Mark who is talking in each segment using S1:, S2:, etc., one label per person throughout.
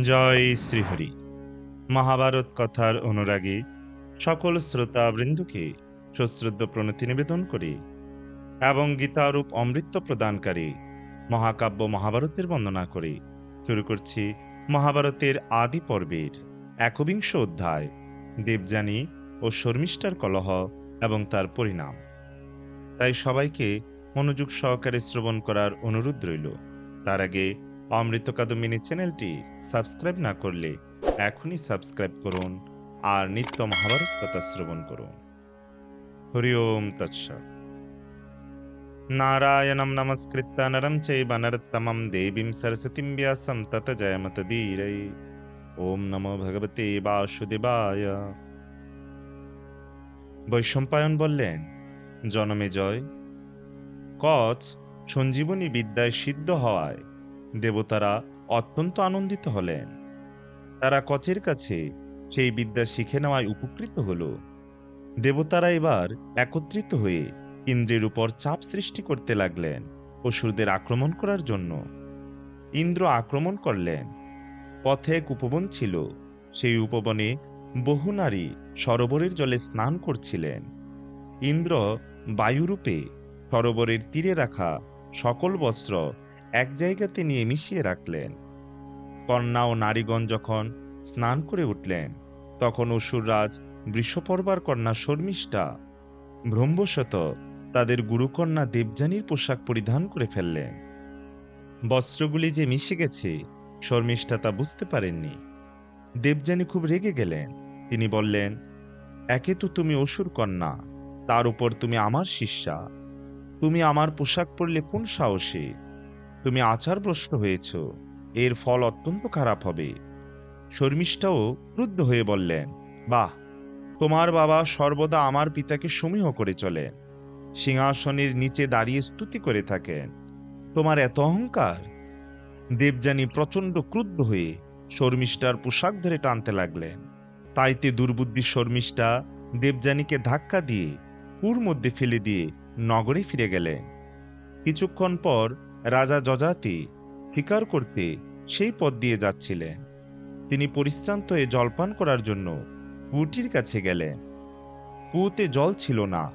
S1: জয় শ্রীহরি। মহাভারত কথার অনুরাগী সকল শ্রোতা বৃন্দকে সশ্রদ্ধ প্রণতি নিবেদন করি এবং গীতারূপ অমৃত প্রদানকারী মহাকাব্য মহাভারতের বন্দনা করি শুরু করছি মহাভারতের আদি পর্বের একবিংশ অধ্যায়, দেবযানী ও শর্মিষ্ঠার কলহ এবং তার পরিণাম। তাই সবাইকে মনোযোগ সহকারে শ্রবণ করার অনুরোধ রইল। তার আগে অমৃত কাদম্বিনী চ্যানেলটি সাবস্ক্রাইব না করলে এখনই সাবস্ক্রাইব করুন আর নিত্য মহাভারত কথা শ্রবণ করুন। হরি ওম তৎসৎ। নারায়ণম নমস্কৃত্য নরম চৈব নরোত্তমম দেবীম সরস্বতীম ব্যাসম তত জয়মত ধীরৈ। ওম নমো ভগবতে বাসুদেবায়। বৈশম্পায়ন বললেন, জনমে জয়। কচ সঞ্জীবনী বিদ্যায় সিদ্ধ হওয়ায় দেবতারা অত্যন্ত আনন্দিত হলেন। তারা কচের কাছে সেই বিদ্যা শিখে নেওয়ায় উপকৃত হল। দেবতারা এবার একত্রিত হয়ে ইন্দ্রের উপর চাপ সৃষ্টি করতে লাগলেন অসুরদের আক্রমণ করার জন্য। ইন্দ্র আক্রমণ করলেন। পথে এক উপবন ছিল। সেই উপবনে বহু নারী সরোবরের জলে স্নান করছিলেন। ইন্দ্র বায়ুরূপে সরোবরের তীরে রাখা সকল বস্ত্র এক জায়গাতে নিয়ে মিশিয়ে রাখলেন। কন্যা ও নারীগণ যখন স্নান করে উঠলেন, তখন অসুররাজ বৃষপর্বার কন্যা শর্মিষ্ঠা ভ্রম্বশত তাদের গুরুকন্যা দেবযানীর পোশাক পরিধান করে ফেললেন। বস্ত্রগুলি যে মিশে গেছে, শর্মিষ্ঠা তা বুঝতে পারেননি। দেবযানী খুব রেগে গেলেন। তিনি বললেন, একে তো তুমি অসুর কন্যা, তার উপর তুমি আমার শিষ্যা। তুমি আমার পোশাক পরলে কোন সাহসে? তুমি আচারভ্রষ্ট হয়েছ। এর ফল অত্যন্ত খারাপ হবে। শর্মিষ্ঠাও ক্রুদ্ধ হয়ে বললেন, বাহ, তোমার বাবা সর্বদা আমার পিতাকে সমীহ করে চলেন। সিংহাসনের নিচে দাঁড়িয়ে স্তুতি করে থাকেন। তোমার এত অহংকার? দেবযানী প্রচণ্ড ক্রুদ্ধ হয়ে শর্মিষ্ঠার পোশাক ধরে টানতে লাগলেন। তাইতে দুর্বুদ্ধি শর্মিষ্ঠা দেবযানীকে ধাক্কা দিয়ে পুর মধ্যে ফেলে দিয়ে নগরে ফিরে গেলেন। কিছুক্ষণ পর রাজা যজাতি শিকার করতে সেই পথ দিয়ে যাচ্ছিলেন। তিনি পরিশ্রান্ত হয়ে জলপান করার জন্য কুটির কাছে গেলেন। কুতে জল ছিল না।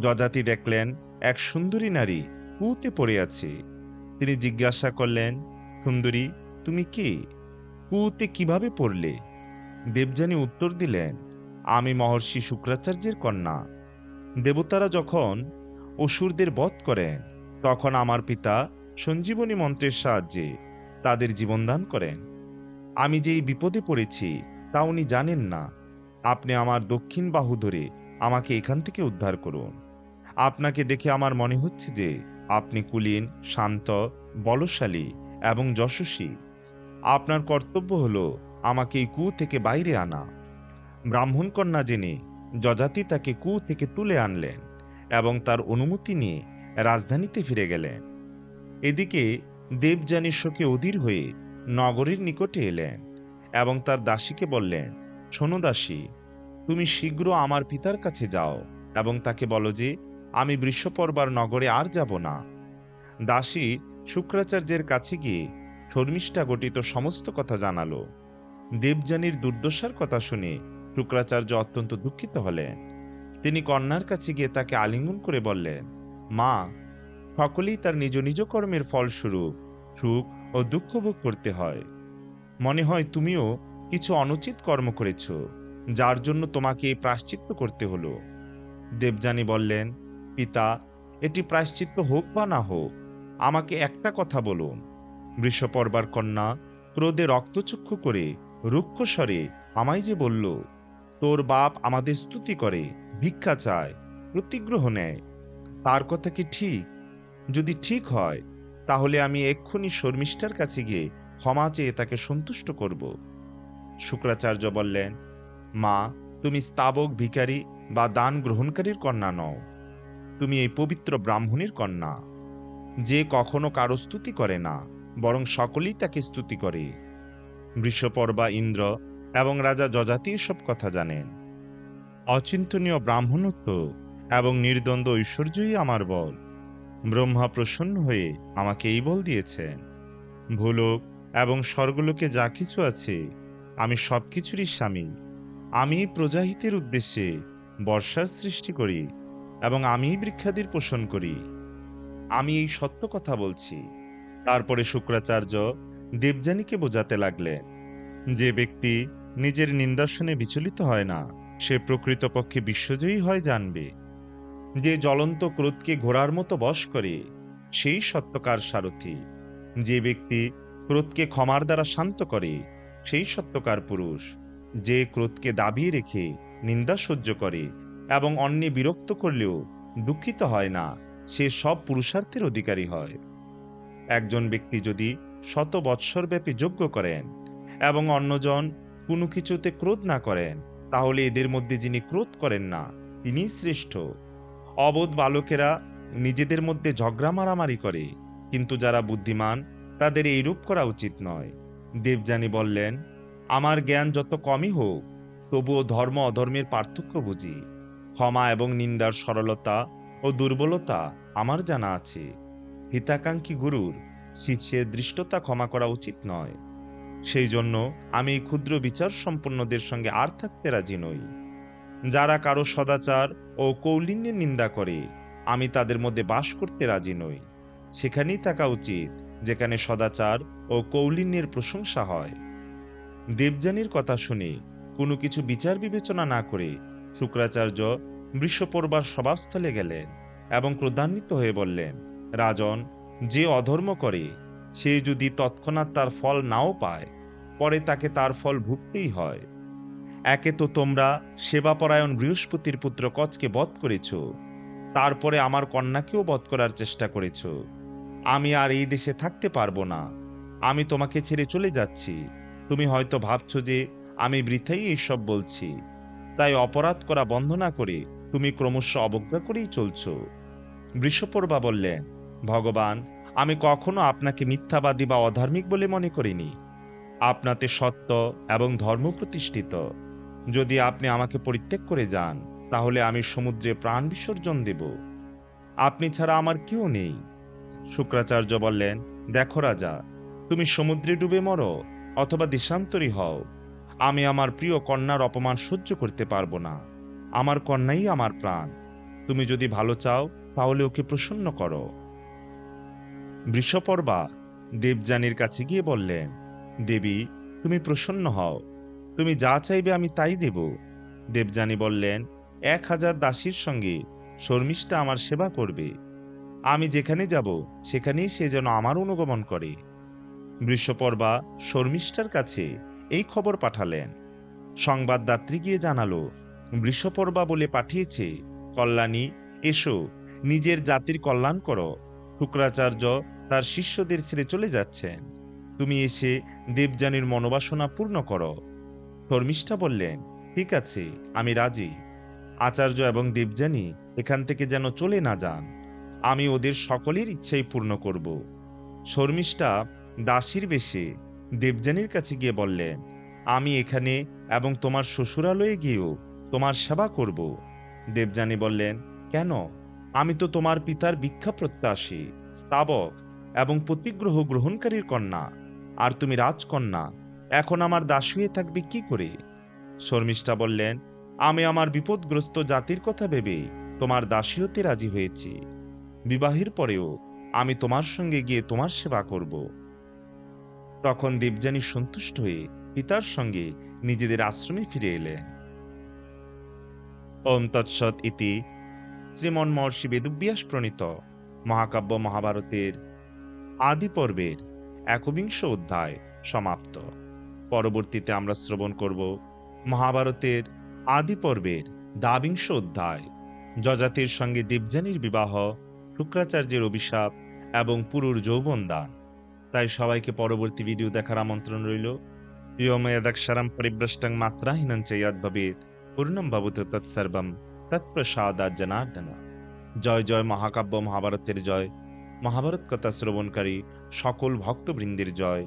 S1: যজাতি দেখলেন এক সুন্দরী নারী কুতে পড়ে আছে। তিনি জিজ্ঞাসা করলেন, সুন্দরী, তুমি কি? কুতে কীভাবে পড়লে? দেবযানী উত্তর দিলেন, আমি মহর্ষি শুক্রাচার্যের কন্যা। দেবতারা যখন অসুরদের বধ করেন, তখন আমার পিতা সঞ্জীবনী মন্ত্রের সাহায্যে তাদের জীবনদান করেন। আমি যেই বিপদে পড়েছি, তা উনি জানেন না। আপনি আমার দক্ষিণ বাহু ধরে আমাকে এখান থেকে উদ্ধার করুন। আপনাকে দেখে আমার মনে হচ্ছে যে আপনি কুলীন, শান্ত, বলশালী এবং যশস্বী। আপনার কর্তব্য হলো আমাকে এই কু থেকে বাইরে আনা। ব্রাহ্মণ কন্যা জেনে যজাতি তাকে কু থেকে তুলে আনলেন এবং তার অনুমতি নিয়ে রাজধানীতে ফিরে গেলেন। এদিকে দেবযানী শোকে অধীর হয়ে নগরীর নিকটে এলেন এবং তার দাসীকে বললেন, শোনো দাসী, তুমি শীঘ্র আমার পিতার কাছে যাও এবং তাকে বলো যে, আমি বৃষপর্বার নগরে আর যাব না দাসী শুক্রাচার্যের কাছে গিয়ে শর্মিষ্ঠা গঠিত সমস্ত কথা জানালো। দেবযানীর দুর্দশার কথা শুনে শুক্রাচার্য অত্যন্ত দুঃখিত হলেন। তিনি কন্যার কাছে গিয়ে তাকে আলিঙ্গন করে বললেন, মা সকলেই তার নিজ নিজ কর্মের ফলস্বরূপ সুখ ও দুঃখ ভোগ করতে হয়। মনে হয় তুমিও কিছু অনুচিত কর্ম করেছ, যার জন্য তোমাকে প্রাশ্চিত্য করতে হলো। দেবযানী বললেন, পিতা, এটি প্রায়শ্চিত্ত হোক বা না হোক, আমাকে একটা কথা বলুন। বৃষপর্বার কন্যা ক্রোধে রক্তচক্ষু করে রুক্ষ স্বরে আমায় যে বলল, তোর বাপ আমাদের স্তুতি করে, ভিক্ষা চায়, প্রতিগ্রহ নেয়। তার কথা কি ঠিক? যদি ঠিক হয়, তাহলে আমি এক্ষুনি শর্মিষ্ঠার কাছে গিয়ে ক্ষমা চেয়ে তাকে সন্তুষ্ট করব। শুক্রাচার্য বললেন, মা, তুমি স্তাবক ভিকারী বা দান গ্রহণকারীর কন্যা নও। তুমি এই পবিত্র ব্রাহ্মণের কন্যা। যে কখনো কারও স্তুতি করে না, বরং সকলেই তাকে স্তুতি করে। বৃষপর্বা ইন্দ্র এবং রাজা যজাতি সব কথা জানেন। অচিন্তনীয় ব্রাহ্মণত্ব এবং নির্দ্বন্দ্ব ঐশ্বর্যই আমার বল। ব্রহ্মা প্রসন্ন হয়ে আমাকে এই বল দিয়েছেন ভূলোক এবং স্বর্গলোকে যা কিছু আছে, আমি সব কিছুরই স্বামী। আমি প্রজাহিতের উদ্দেশ্যে বর্ষার সৃষ্টি করি এবং আমি বৃক্ষাদির পোষণ করি। আমি এই সত্য কথা বলছি। তারপরে শুক্রাচার্য দেবযানীকে বোঝাতে লাগলেন, যে ব্যক্তি নিজের নিন্দাসনে বিচলিত হয় না, সে প্রকৃতপক্ষে বিশ্বজয়ী হয় জানবে। যে জ্বলন্ত ক্রোধকে ঘোড়ার মতো বশ করে, সেই সত্যকার সারথি। যে ব্যক্তি ক্রোধকে ক্ষমার দ্বারা শান্ত করে, সেই সত্যকার পুরুষ। যে ক্রোধকে দাবিয়ে রেখে, নিন্দা সহ্য করে এবং অন্যে বিরক্ত করলেও দুঃখিত হয় না, সে সব পুরুষার্থের অধিকারী হয়। একজন ব্যক্তি যদি শত বৎসর ব্যাপী যোগ্য করেন এবং অন্যজন কোনো কিছুতে ক্রোধ না করেন, তাহলে এদের মধ্যে যিনি ক্রোধ করেন না, তিনিই শ্রেষ্ঠ। অবোধ বালকেরা নিজেদের মধ্যে ঝগড়া মারামারি করে। কিন্তু যারা বুদ্ধিমান, তাদের এইরূপ করা উচিত নয়। দেবযানী বললেন, আমার জ্ঞান যত কমই হোক, তবুও ধর্ম অধর্মের পার্থক্য বুঝি। ক্ষমা এবং নিন্দার সরলতা ও দুর্বলতা আমার জানা আছে। হিতাকাঙ্ক্ষী গুরুর শিষ্যের দৃষ্টতা ক্ষমা করা উচিত নয়। সেই জন্য আমি ক্ষুদ্র বিচার সম্পন্নদের সঙ্গে আর থাকতে রাজি নই। যারা কারও সদাচার ও কৌলিন্যের নিন্দা করে, আমি তাদের মধ্যে বাস করতে রাজি নই। সেখানেই থাকা উচিত, যেখানে সদাচার ও কৌলিন্যের প্রশংসা হয়। দেবযানীর কথা শুনে কোনো কিছু বিচার বিবেচনা না করে শুক্রাচার্য বৃষপর্বার সভাস্থলে গেলেন এবং ক্রোধান্বিত হয়ে বললেন, রাজন, যে অধর্ম করে, সে যদি তৎক্ষণাৎ তার ফল নাও পায়, পরে তাকে তার ফল ভুগতেই হয়। একে তো তোমরা সেবাপরায়ণ বৃহস্পতির পুত্র কচকে বধ করেছ, তারপরে আমার কন্যাকেও বধ করার চেষ্টা করেছ। আমি আর এই দেশে থাকতে পারব না। আমি তোমাকে ছেড়ে চলে যাচ্ছি। তুমি হয়তো ভাবছ যে আমি বৃথাই এইসব বলছি। তাই অপরাধ করা বন্ধ না করে তুমি ক্রমশ অবজ্ঞা করেই চলছ। বৃষপর্বা বললেন, ভগবান, আমি কখনো আপনাকে মিথ্যাবাদী বা অধার্মিক বলে মনে করিনি। আপনাতে সত্য এবং ধর্ম প্রতিষ্ঠিত। যদি আপনি আমাকে পরিত্যাগ করে যান, তাহলে আমি সমুদ্রে প্রাণ বিসর্জন দেব। আপনি ছাড়া আমার কেউ নেই। শুক্রাচার্য বললেন, দেখো রাজা, তুমি সমুদ্রে ডুবে মরো অথবা দেশান্তরী হও। আমি আমার প্রিয় কন্যার অপমান সহ্য করতে পারব না। আমার কন্যাই আমার প্রাণ। তুমি যদি ভালো চাও, তাহলে ওকে প্রসন্ন করো। বৃষপর্বা দেবযানীর কাছে গিয়ে বললেন, দেবী, তুমি প্রসন্ন হও। তুমি যা চাইবে আমি তাই দেব। দেবযানী বললেন, এক হাজার দাসীর সঙ্গে শর্মিষ্ঠা আমার সেবা করবে। আমি যেখানে যাব, সেখানেই সে যেন আমার অনুগমন করে। বৃষপর্বা শর্মিষ্ঠার কাছে এই খবর পাঠালেন। সংবাদদাত্রী গিয়ে জানালো, বৃষপর্বা বলে পাঠিয়েছে, কল্যাণী, এসো, নিজের জাতির কল্যাণ করো। শুক্রাচার্য তার শিষ্যদের ছেড়ে চলে যাচ্ছেন। তুমি এসে দেবযানীর মনোবাসনা পূর্ণ করো। শর্মিষ্ঠা বললেন, ঠিক আছে, আমি রাজি। আচার্য এবং দেবযানী এখান থেকে যেন চলে না যান। আমি ওদের সকলের ইচ্ছাই পূর্ণ করব। শর্মিষ্ঠা দাসীর বেশে দেবযানীর কাছে গিয়ে বললেন, আমি এখানে এবং তোমার শ্বশুরালয়ে গিয়েও তোমার সেবা করব। দেবযানী বললেন, কেন? আমি তো তোমার পিতার ভিক্ষা প্রত্যাশী, স্তাবক এবং প্রতিগ্রহ গ্রহণকারীর কন্যা, আর তুমি রাজকন্যা। এখন আমার দাসী হয়ে থাকবে কি করে? শর্মিষ্ঠা বললেন, আমি আমার বিপদগ্রস্ত জাতির কথা ভেবে তোমার দাসী হতে রাজি হয়েছি। বিবাহের পরেও আমি তোমার সঙ্গে গিয়ে তোমার সেবা করব। তখন দেবযানী সন্তুষ্ট হয়ে পিতার সঙ্গে নিজেদের আশ্রমে ফিরে এলেন। ওম তৎসৎ ইতি। শ্রীমন মহর্ষি বেদব্যাস প্রণীত মহাকাব্য মহাভারতের আদি পর্বের একবিংশ অধ্যায় সমাপ্ত। পরবর্তীতে আমরা শ্রবণ করব মহাভারতের আদি পর্বের দ্বাবিংশ অধ্যায়। যজাতির সঙ্গে দেবযানীর বিবাহ, শুক্রাচার্যের অভিশাপ এবং পুরুর যৌবন দান। তাই সবাইকে পরবর্তী ভিডিও দেখার আমন্ত্রণ রইল। ইয়ময়দাক্ষরম পরিভ্রষ্টং মাত্রাহীনঞ্চ ইয়াদ ভবেত পূর্ণম ভবত তৎসর্বম তৎপ্রসাদাত জনার্দন। জয় জয় মহাকাব্য মহাভারতের জয়। মহাভারত কথা শ্রবণকারী সকল ভক্তবৃন্দের জয়।